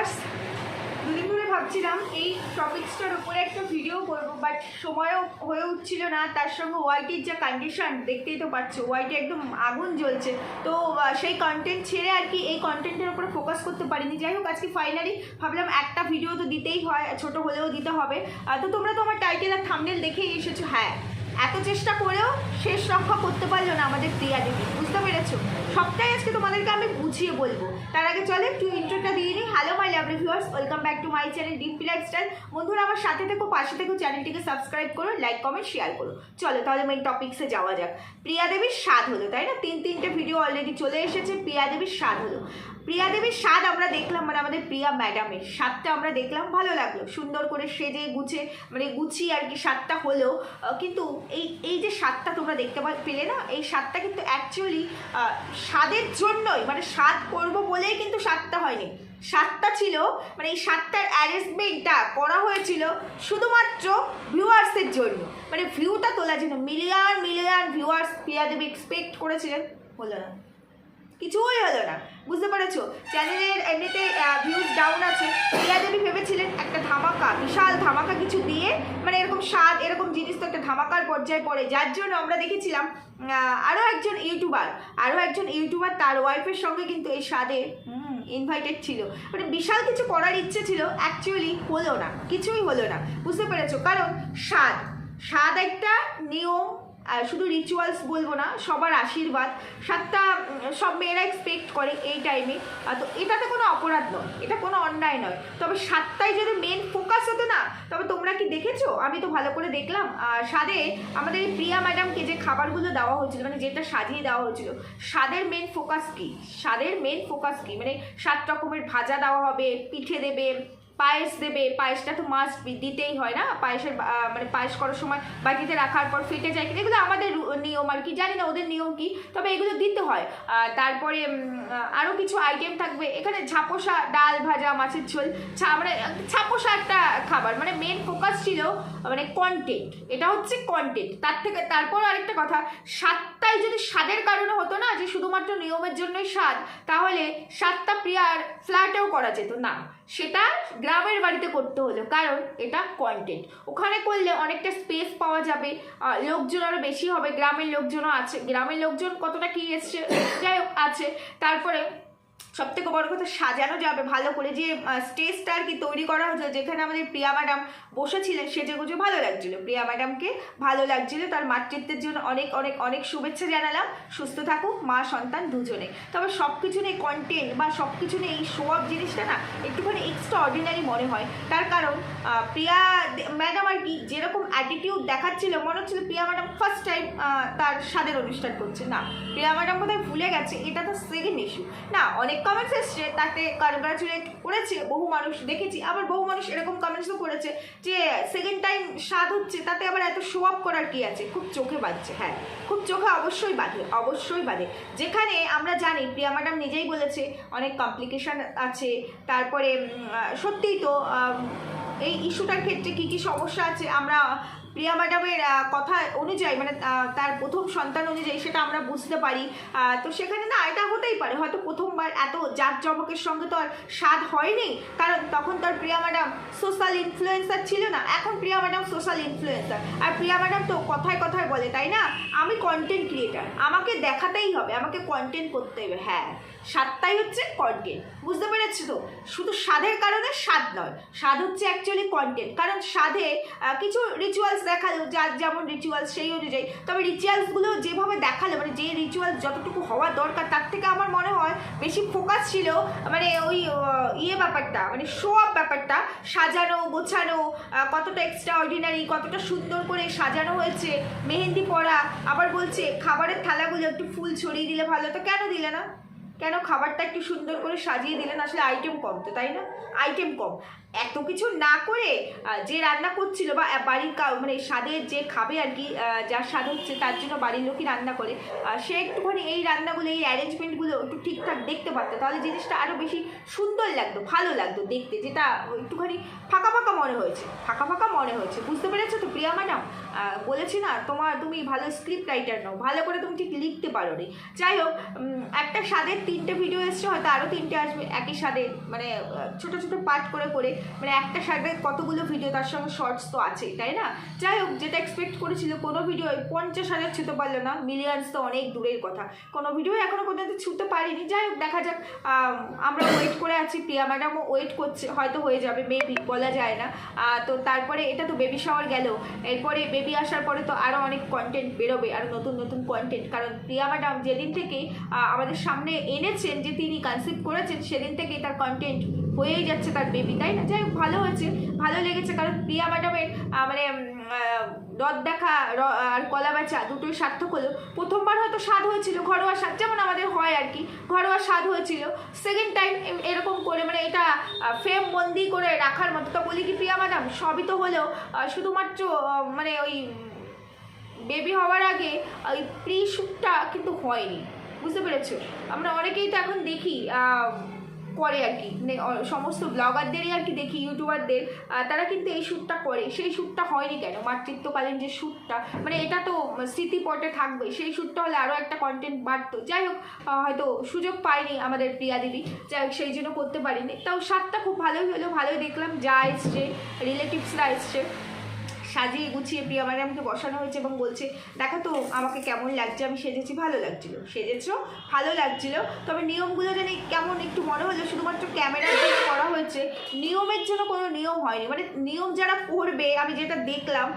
Viewers দুদিন ধরে ভাবছিলাম এই টপিক্সটার উপরে একটা ভিডিও করব বাট সময়ও হয়ে উঠছিল না। তার সঙ্গে ওয়াইটির যা কন্ডিশন দেখতেই তো পাচ্ছ ওয়াইটি একদম আগুন জ্বলছে। তো সেই কন্টেন্ট ছেড়ে আর কি এই কন্টেন্টের উপরে ফোকাস করতে পারিনি। যাই হোক, আজকে ফাইনালি ভাবলাম একটা ভিডিও তো দিতেই হয়, ছোট হলেও দিতে হবে। তো তোমরা তো আমার টাইটেল আর থামনেল দেখেই এসেছ। হ্যাঁ এত চেষ্টা করেও শেষ রক্ষা করতে পারল না আমাদের প্রিয়া দেবী, বুঝতে পেরেছ? সবটাই আজকে তোমাদেরকে আমি বুঝিয়ে বলব। তার আগে চলে একটু ইন্ট্রোটা দিয়ে নিই। Hello my lovely viewers welcome back to my channel DP lifestyle বন্ধুরা, আমার সাথে থেকো, পাশে থেকো, চ্যানেলটিকে সাবস্ক্রাইব করো লাইক কমেন্ট শেয়ার করো। চলো তাহলে মেন টপিক্সে যাওয়া যাক। প্রিয়া দেবীর স্বাদ হলো, তাই না? তিন, তিনটে ভিডিও অলরেডি চলে এসেছে, প্রিয়া দেবীর স্বাদ হলো। প্রিয়া দেবীর স্বাদ আমরা দেখলাম মানে আমাদের প্রিয়া ম্যাডামের স্বাদটা আমরা দেখলাম, ভালো লাগল। সুন্দর করে সেজে গুছে মানে গুছিয়ে আর কি স্বাদটা হলো। কিন্তু এই এই যে স্বাদটা তোমরা দেখতে পেলে না, এই স্বাদটা কিন্তু অ্যাকচুয়ালি স্বাদের জন্যই মানে স্বাদ করব বলেই কিন্তু স্বাদটা হয়নি। স্বাদটা ছিল মানে এই স্বাদটার অ্যারেঞ্জমেন্টটা করা হয়েছিল শুধুমাত্র ভিউয়ার্সের জন্য। মানে ভিউটা তোলার জন্য। Million million viewers Priya Debi expect করেছিলেন, হলো না। কিছুই হলো না। বুঝতে পেরেছ? চ্যানেলের এমনিতে ভিউজ ডাউন আছে। প্রিয়া দেবী ভেবেছিলেন একটা ধামাকা, বিশাল ধামাকা কিছু দিয়ে মানে এরকম স্বাদ, এরকম জিনিস তো একটা ধামাকার পর্যায়ে পড়ে। যার জন্য আমরা দেখেছিলাম আরও একজন ইউটিউবার আরও একজন ইউটিউবার তার ওয়াইফের সঙ্গে কিন্তু এই স্বাদে ইনভাইটেড ছিল। মানে বিশাল কিছু করার ইচ্ছে ছিল অ্যাকচুয়ালি হলো না, কিছুই হলো না। বুঝতে পেরেছ? কারণ স্বাদ স্বাদ একটা নিয়ম শুধু রিচুয়ালস বলব না, সবার আশীর্বাদ, সাতটা সব মেয়েরা এক্সপেক্ট করে এই টাইমে তো এটাতে কোনো অপরাধ নয়, এটা কোনো অন্যায় নয়। তবে সাতটায় যদি মেন ফোকাস হতো না, তবে তোমরা কি দেখেছ? আমি তো ভালো করে দেখলাম। স্বাদে আমাদের এই প্রিয়া ম্যাডামকে যে খাবারগুলো দেওয়া হয়েছিল মানে যেটা সাজিয়ে দেওয়া হয়েছিল, স্বাদের মেন ফোকাস কি? স্বাদের মেন ফোকাস কি? মানে সাত রকমের ভাজা দেওয়া হবে, পিঠে দেবে পায়েস দেবে, পায়েসটা তো মাস্ট দিতেই হয় না? পায়েসের মানে পায়েস করার সময় বাটিতে রাখার পর ফেটে যায় কিন্তু এগুলো আমাদের নিয়ম আর কি, জানি না ওদের নিয়ম কি, তবে এগুলো দিতে হয়। তারপরে আরও কিছু আইটেম থাকবে, এখানে ঝাপোসা ডাল ভাজা, মাছের ঝোল মানে ছাপোসা একটা খাবার মানে মেন ফোকাস ছিল মানে কন্টেন্ট এটা হচ্ছে কন্টেন্ট তার থেকে, তারপর আরেকটা কথা স্বাদটাই যদি স্বাদের কারণে হতো না যে শুধুমাত্র নিয়মের জন্যই স্বাদ, তাহলে সাতটা প্রিয়ার ফ্ল্যাটেও করা যেত না। সেটা গ্রামের বাড়িতে করতে হলো, কারণ এটা কন্টেন্ট ওখানে করলে অনেকটা স্পেস পাওয়া যাবে লোকজন আরও বেশি হবে, গ্রামের লোকজনও আছে, গ্রামের লোকজন কতটা কী এসছে, যাই হোক, আছে। তারপরে সব থেকে বড় কথা সাজানো যাবে ভালো করে যে স্টেজটা আর কি তৈরি করা হয়েছে যেখানে আমাদের প্রিয়া ম্যাডাম বসেছিলেন সেজে গুজে ভালো লাগছিল। প্রিয়া ম্যাডামকে ভালো লাগছিল, তার মাতৃত্বের জন্য অনেক অনেক অনেক শুভেচ্ছা জানালাম। সুস্থ থাকুক, মা, সন্তান দুজনে। তবে সব কিছু নিয়ে কন্টেন্ট বা সব কিছু নিয়ে এই শো অফ জিনিসটা না একটুখানি এক্সট্রা অর্ডিনারি মনে হয়। তার কারণ প্রিয়া ম্যাডাম আর কি যেরকম অ্যাটিটিউড দেখাচ্ছিল, মনে হচ্ছিল প্রিয়া ম্যাডাম ফার্স্ট টাইম তার স্বাদের অনুষ্ঠান করছে। না, প্রিয়া ম্যাডাম কোথায় ভুলে গেছে, এটা তো সেকেন্ড ইস্যু না, অনেক কমেন্টস এসছে, তাতে কনগ্রাচুলেট করেছে বহু মানুষ, দেখেছি, আবার বহু মানুষ এরকম কমেন্টসও করেছে যে সেকেন্ড টাইম স্বাদ হচ্ছে, তাতে আবার এত শো আপ করার কি আছে? খুব চোখে বাজছে হ্যাঁ খুব চোখে অবশ্যই বাঁধে অবশ্যই বাঁধে যেখানে আমরা জানি, প্রিয়া ম্যাডাম নিজেই বলেছে, অনেক কমপ্লিকেশান আছে, তারপরে সত্যিই তো এই ইস্যুটার ক্ষেত্রে কি কি সমস্যা আছে, আমরা প্রিয়া ম্যাডামের কথা অনুযায়ী মানে তার প্রথম সন্তান অনুযায়ী সেটা আমরা বুঝতে পারি। তো সেখানে না, এটা হতেই পারে। হয়তো প্রথমবার এত জাঁকজমকের সঙ্গে তো আর স্বাদ হয়নি, কারণ তখন তো আর প্রিয়া ম্যাডাম সোশ্যাল ইনফ্লুয়েন্সার ছিল না। এখন প্রিয়া ম্যাডাম সোশ্যাল ইনফ্লুয়েন্সার আর প্রিয়া ম্যাডাম তো কথায় কথায় বলে, তাই না? আমি কন্টেন্ট ক্রিয়েটার আমাকে দেখাতেই হবে, আমাকে কন্টেন্ট করতে হবে হ্যাঁ। স্বাদটাই হচ্ছে কন্টেন্ট বুঝতে পেরেছি তো? শুধু স্বাদের কারণে স্বাদ নয়, স্বাদ হচ্ছে অ্যাকচুয়ালি কন্টেন্ট কারণ স্বাদে কিছু রিচুয়ালস দেখাল যার যেমন রিচুয়ালস সেই অনুযায়ী, তবে রিচুয়ালসগুলো যেভাবে দেখাল মানে যে রিচুয়ালস যতটুকু হওয়া দরকার, তার থেকে আমার মনে হয় বেশি ফোকাস ছিল মানে ওই ইয়ে ব্যাপারটা মানে শো আপ ব্যাপারটা, সাজানো, গোছানো কতটা এক্সট্রা অর্ডিনারি কতটা সুন্দর করে সাজানো হয়েছে, মেহেন্দি পরা, আবার বলছে খাবারের থালাগুলো একটু ফুল ছড়িয়ে দিলে ভালো, তো কেন দিলে না? কেন খাবারটা একটু সুন্দর করে সাজিয়ে দিলেন আসলে আইটেম কম তো, তাই না? আইটেম কম। এত কিছু না করে যে রান্না করছিল বা বাড়ির মানে স্বাদের যে খাবে আর কি যার স্বাদ হচ্ছে তার জন্য বাড়ির লোকই রান্না করে সে একটুখানি এই রান্নাগুলো, এই অ্যারেঞ্জমেন্টগুলো একটু ঠিকঠাক দেখতে পারতো। তাহলে জিনিসটা আরও বেশি সুন্দর লাগতো, ভালো লাগতো দেখতে, যেটা একটুখানি ফাঁকা ফাঁকা মনে হয়েছে, ফাঁকা ফাঁকা মনে হয়েছে। বুঝতে পেরেছ তো, প্রিয়া ম্যাডাম? বলেছি না, তোমার তুমি ভালো স্ক্রিপ্ট রাইটার নাও, ভালো করে তুমি ঠিক লিখতে পারো নি। যাই হোক একটা স্বাদের তিনটে ভিডিও এসছে, হয়তো আরও তিনটে আসবে, একই স্বাদে মানে ছোট ছোট পার্ট করে করে মানে একটা স্বাদের কতগুলো ভিডিও তার সঙ্গে শর্টস তো আছেই, তাই না? যাই হোক, যেটা এক্সপেক্ট করেছিল, কোনো ভিডিও পঞ্চাশ হাজার ছুতে পারল না মিলিয়ন্স তো অনেক দূরের কথা। কোনো ভিডিও এখনও পর্যন্ত ছুতে পারিনি। যাই হোক, দেখা যাক আমরা ওয়েট করে আছি, প্রিয়া ম্যাডামও ওয়েট করছে, হয়তো হয়ে যাবে মেবি বলা যায় না। তো তারপরে এটা তো বেবি শাওয়ার গেল। এরপরে বেবি আসার পরে তো আরও অনেক কন্টেন্ট বেরোবে আরও নতুন নতুন কন্টেন্ট কারণ প্রিয়া ম্যাডাম যেদিন থেকে আমাদের সামনে এনেছেন, যে তিনি কনসিভ করেছেন, সেদিন থেকেই তার কন্টেন্ট হয়েই যাচ্ছে তার বেবি তাই না? যাই ভালো হয়েছে, ভালো লেগেছে, কারণ প্রিয়া ম্যাডামের মানে রদ দেখা আর কলা বেচা দুটোই সার্থক হলো। প্রথমবার হয়তো স্বাদ হয়েছিল, ঘরোয়া স্বাদ, যেমন আমাদের হয় আর কি, ঘরোয়া স্বাদ হয়েছিল। সেকেন্ড টাইম এরকম করে মানে এটা ফ্রেম বন্দি করে রাখার মতো। তো বলি কি, প্রিয়া ম্যাডাম, সবই তো হলেও শুধুমাত্র মানে ওই বেবি হওয়ার আগে, ওই প্রি শ্যুটটা কিন্তু হয়নি। বুঝতে পেরেছ? আমরা অনেকেই তো এখন দেখি করে আর কি। মানে সমস্ত ব্লগারদেরই আর কি দেখি ইউটিউবারদের তারা কিন্তু এই শ্যুটটা করে। সেই শ্যুটটা হয়নি কেন? মাতৃত্বকালীন যে শ্যুটটা মানে এটা তো স্মৃতিপটে থাকবে। সেই শ্যুটটা হলে আরও একটা কন্টেন্ট বাড়তো। যাই হোক হয়তো সুযোগ পাইনি আমাদের প্রিয়া দিদি। যাই হোক, সেই জন্য করতে পারিনি। তাও স্বাদটা খুব ভালোই হলো। ভালোই দেখলাম যা এসছে রিলেটিভসরা এসছে। সাজিয়ে গুছিয়ে প্রিয়া ম্যাডামকে বসানো হয়েছে এবং বলছে, দেখো তো, আমাকে কেমন লাগছে? আমি সেজেছি, ভালো লাগছিল। সেজেছো, ভালো লাগছিল। তবে নিয়মগুলো জানি কেমন একটু মনে হলো, শুধুমাত্র ক্যামেরার জন্য করা হয়েছে। নিয়মের জন্য কোনো নিয়ম হয়নি। মানে নিয়ম যারা করবে, আমি যেটা দেখলাম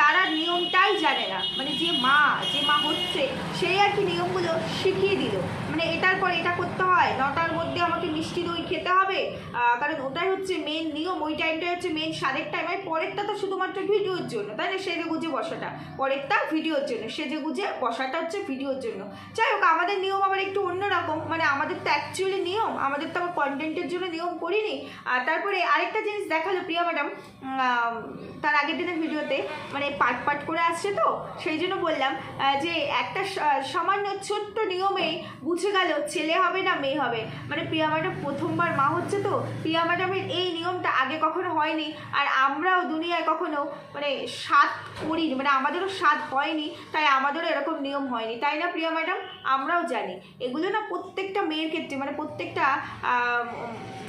তারা নিয়মটাই জানে না। মানে যে মা যে মা হচ্ছে, সেই আর কি নিয়মগুলো শিখিয়ে দিল। মানে এটার পর এটা করতে হয়, নটার মধ্যে আমাকে মিষ্টি দই খেতে হবে। কারণ ওটাই হচ্ছে মেন নিয়ম, ওই টাইমটাই হচ্ছে মেন স্বাদের টাইম আর পরেরটা তো শুধুমাত্র ভিডিওর জন্য, তাই না? সেজে গুজে বসাটা। পরেরটা ভিডিওর জন্য, সেজে গুজে বসাটা হচ্ছে ভিডিওর জন্য। যাই হোক, আমাদের নিয়ম আবার একটু অন্যরকম মানে আমাদের তো অ্যাকচুয়ালি নিয়ম, আমাদের তো আবার কন্টেন্টের জন্য নিয়ম করিনি। আর তারপরে আরেকটা জিনিস দেখাল প্রিয়া ম্যাডাম তার আগের দিনের ভিডিওতে মানে পাট পাট করে আসছে তো, সেই জন্য বললাম যে একটা সামান্য ছোট্ট নিয়মেই বুঝে গেল, ছেলে হবে না মেয়ে হবে? মানে প্রিয়া ম্যাডাম প্রথমবার মা হচ্ছে তো, প্রিয়া ম্যাডামের এই নিয়মটা আগে কখনো হয়নি, আর আমরাও দুনিয়ায় কখনো মানে স্বাদ করিনি মানে আমাদেরও স্বাদ হয়নি, তাই আমাদেরও এরকম নিয়ম হয়নি, তাই না প্রিয়া ম্যাডাম? আমরাও জানি। এগুলো না প্রত্যেকটা মেয়ের ক্ষেত্রে মানে প্রত্যেকটা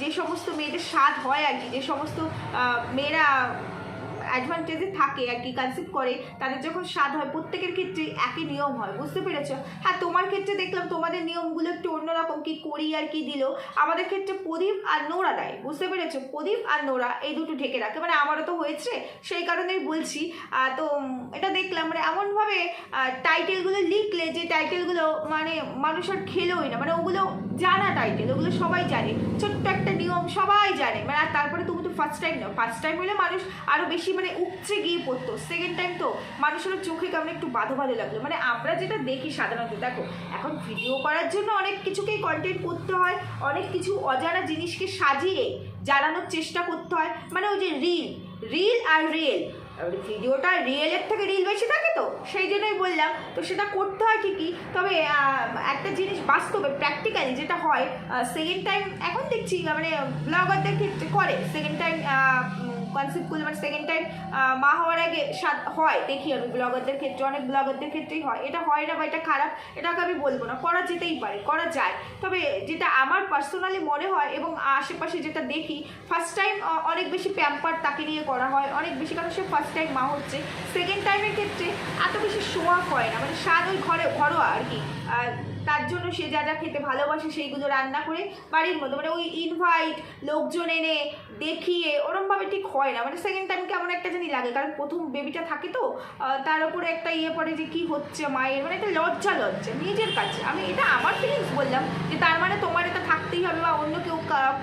যে সমস্ত মেয়েদের স্বাদ হয় আর কি, যে সমস্ত মেয়েরা অ্যাডভান্টেজে থাকে আর কি কনসিভ করে, তাদের যখন স্বাদ হয়, প্রত্যেকের ক্ষেত্রে একই নিয়ম হয়, বুঝতে পেরেছ? হ্যাঁ তোমার ক্ষেত্রে দেখলাম তোমাদের নিয়মগুলো একটু অন্যরকম, কি করি আর কি দিল। আমাদের ক্ষেত্রে প্রদীপ আর নোরা দেয়, বুঝতে পেরেছ? প্রদীপ আর নোরা, এই দুটো ঢেকে রাখে মানে আমারও তো হয়েছে, সেই কারণেই বলছি। তো এটা দেখলাম মানে এমনভাবে টাইটেলগুলো লিখলে যে টাইটেলগুলো মানে মানুষ আর খেলোই না মানে ওগুলো জানা টাইটেল ওগুলো সবাই জানে। ছোট্ট একটা নিয়ম সবাই জানে। মানে আর তারপরে তুমি তো ফার্স্ট টাইম না ফার্স্ট টাইম হলে মানুষ আরও বেশি মানে উপচে গিয়ে পড়তো। সেকেন্ড টাইম তো মানুষের চোখে কেমন একটু বাধো বাধো লাগল। মানে আমরা যেটা দেখি সাধারণত, দেখো, এখন ভিডিও করার জন্য অনেক কিছুকেই কন্টেন্ট করতে হয়। অনেক কিছু অজানা জিনিসকে সাজিয়ে জানানোর চেষ্টা করতে হয়। মানে ওই যে রিল রিল আর ভিডিওটা রিয়েলের থেকে রিল বেশি থাকে তো? সেই জন্যই বললাম। তো সেটা করতে হয় ঠিকই, তবে একটা জিনিস বাস্তবে প্র্যাকটিক্যালি যেটা হয় সেকেন্ড টাইম এখন দেখছি মানে ব্লগারদের ক্ষেত্রে করে সেকেন্ড টাইম কনসেপ্টগুলো মানে সেকেন্ড টাইম মা হওয়ার আগে হয়, দেখি আমি ব্লগারদের ক্ষেত্রে, অনেক ব্লগারদের ক্ষেত্রেই হয়। এটা হয় না বা এটা খারাপ, এটাকে আমি বলব না। করা যেতেই পারে, করা যায়। তবে যেটা আমার পার্সোনালি মনে হয় এবং আশেপাশে যেটা দেখি ফার্স্ট টাইম অনেক বেশি প্যাম্পার তাকে নিয়ে করা হয়, অনেক বেশি কারণ সে ফার্স্ট টাইম মা হচ্ছে। সেকেন্ড টাইমের ক্ষেত্রে এত বেশি শোয়া হয় না মানে স্বাদ ওই ঘরে, ঘরোয়া আর কি। তার জন্য সে যা যা খেতে ভালোবাসে সেইগুলো রান্না করে বাড়ির মধ্যে। মানে ওই ইনভাইট লোকজন এনে দেখিয়ে, ওরমভাবে ঠিক হয় না। মানে সেকেন্ড টাইম কেমন একটা জানি লাগে। কারণ প্রথম বেবিটা থাকে তো তার উপরে একটা ইয়ে পড়ে যে কি হচ্ছে মায়ের। মানে একটা লজ্জা লজ্জা। নিজের কাছে। আমি এটা আমার ফিলিংস বললাম যে তার মানে তোমার এটা থাকতেই হবে বা অন্য কেউ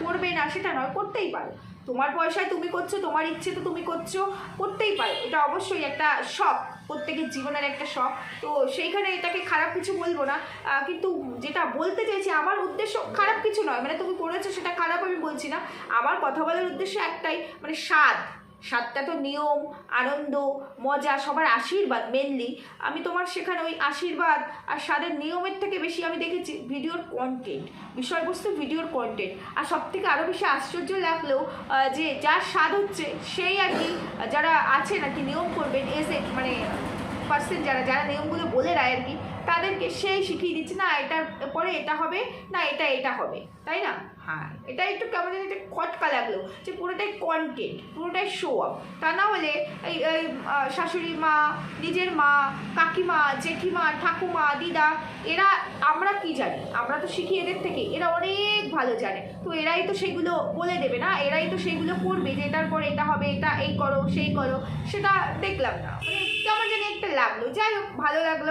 করবে না, সেটা নয়, করতেই পারে। তোমার পয়সায় তুমি করছ, তোমার ইচ্ছে তো তুমি করছ, করতেই পারো। এটা অবশ্যই একটা শখ, প্রত্যেকের জীবনের একটা শখ। তো সেইখানে এটাকে খারাপ কিছু বলব না। কিন্তু যেটা বলতে চাইছি, আমার উদ্দেশ্য খারাপ কিছু নয়। মানে তুমি করেছ সেটা খারাপ আমি বলছি না। আমার কথা বলার উদ্দেশ্য একটাই মানে স্বাদ। স্বাদটা তো নিয়ম, আনন্দ, মজা, সবার আশীর্বাদ মেনলি আমি তোমার সেখানে ওই আশীর্বাদ আর স্বাদের নিয়মের থেকে বেশি আমি দেখেছি ভিডিওর কন্টেন্ট বিষয়বস্তু ভিডিওর কন্টেন্ট আর সব থেকে আরও বেশি আশ্চর্য লাগলেও যে যার স্বাদ হচ্ছে সেই আর কি, যারা আছেন আর কি, নিয়ম করবেন এসে মানে পার্সেন্ট যারা যারা নিয়মগুলো বলে দেয় আর কি তাদেরকে সেই শিখিয়ে দিচ্ছে না এটার পরে এটা হবে না এটা এটা হবে। তাই না? হ্যাঁ। এটা একটু কেমন যেন একটা খটকা লাগল যে পুরোটাই কন্টেন্ট পুরোটাই শো আপ তা না হলে এই শাশুড়ি মা নিজের মা কাকিমা জেঠিমা ঠাকুমা দিদা এরা আমরা কি জানি? আমরা তো শিখি এদের থেকে এরা অনেক ভালো জানে। তো এরাই তো সেগুলো বলে দেবে না এরাই তো সেগুলো করবে যে এটার পরে এটা হবে এটা এই করো সেই করো সেটা দেখলাম না। মানে কেমন জানি একটা লাগল। যাই হোক ভালো লাগল।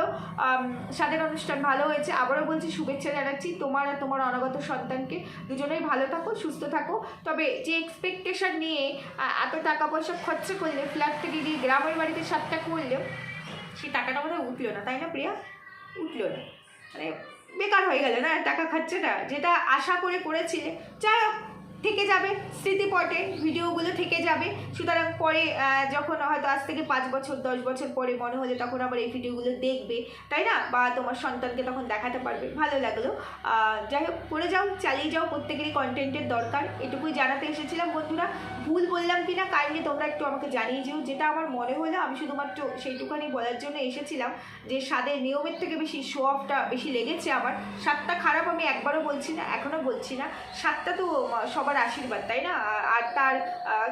স্বাদের অনুষ্ঠান ভালো হয়েছে। আবারও বলছি, শুভেচ্ছা জানাচ্ছি তোমার আর তোমার অনাগত সন্তানকে। দুজনেই ভালো থাকো, সুস্থ থাকো। তবে যে এক্সপেকটেশন নিয়ে এত টাকা পয়সা খরচা করলে ফ্ল্যাট থেকে গিয়ে গ্রামের বাড়িতে সাতটা করলে সেই টাকাটা বোধহয় উঠল না, তাই না প্রিয়া? উঠল না। মানে বেকার হয়ে গেল না টাকা খরচাটা? যেটা আশা করে করেছিলে। যাই হোক থেকে যাবে স্মৃতিপটে ভিডিওগুলো থেকে যাবে। সুতরাং পরে যখন হয়তো আজ থেকে পাঁচ বছর দশ বছর পরে মনে হলে তখন আবার এই ভিডিওগুলো দেখবে তাই না? বা তোমার সন্তানকে তখন দেখাতে পারবে। ভালো লাগল। যাই হোক করে যাও চালিয়ে যাও প্রত্যেকেরই কন্টেন্টের দরকার। এটুকুই জানাতে এসেছিলাম বন্ধুরা। ভুল বললাম কি না কাইন্ডলি তোমরা একটু আমাকে জানিয়ে যেও। যেটা আমার মনে হলো আমি শুধুমাত্র সেইটুখানি বলার জন্য এসেছিলাম যে স্বাদের নিয়মের থেকে বেশি শো অফটা বেশি লেগেছে আমার। স্বাদটা খারাপ আমি একবারও বলছি না এখনও বলছি না। স্বাদটা তো আহ, সবার আশীর্বাদ, তাই না? আর তার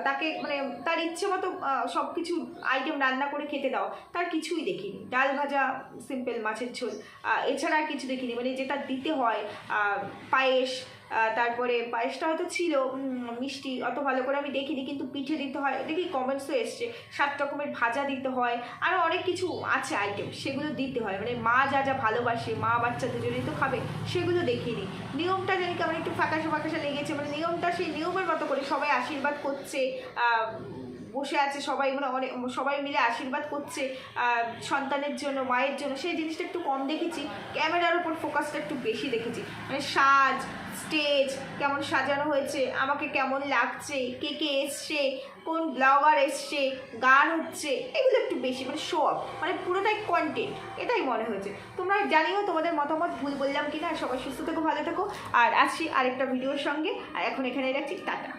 তাকে মানে তার ইচ্ছে মতো সব কিছু আইটেম রান্না করে খেতে দাও। তার কিছুই দেখিনি। ডাল ভাজা সিম্পল মাছের ঝোল। এছাড়া আর কিছু দেখিনি। মানে যেটা দিতে হয় পায়েস তারপরে পায়েসটা হয়তো ছিল মিষ্টি, অত ভালো করে আমি দেখিনি, কিন্তু পিঠে দিতে হয়। দেখি কমেন্টসও এসছে, সাত রকমের ভাজা দিতে হয় আরও অনেক কিছু আছে আইটেম সেগুলো দিতে হয়। মানে মা যা যা ভালোবাসে, মা বাচ্চা দুজনেই তো খাবে, সেগুলো দেখিনি নিয়মটা জানি কেমন একটু ফাঁকাশা ফাঁকাশা লেগেছে মানে নিয়মটা সেই নিয়মের মতো করে সবাই আশীর্বাদ করছে বসে আছে, সবাই মানে অনেক, সবাই মিলে আশীর্বাদ করছে সন্তানের জন্য, মায়ের জন্য। সেই জিনিসটা একটু কম দেখেছি, ক্যামেরার উপর ফোকাসটা একটু বেশি দেখেছি। মানে সাজ, স্টেজ কেমন সাজানো হয়েছে, আমাকে কেমন লাগছে, কে কে এসছে, কোন ব্লগার এসছে, গান হচ্ছে এগুলো একটু বেশি মানে শো অফ মানে পুরোটাই কন্টেন্ট এটাই মনে হয়েছে। তোমরা জানিও তোমাদের মতামত, ভুল বললাম কি না সবাই সুস্থ থেকো, ভালো থেকো, আর আসছি আরেকটা ভিডিওর সঙ্গে, আর এখন এখানে রাখছি, টাটা।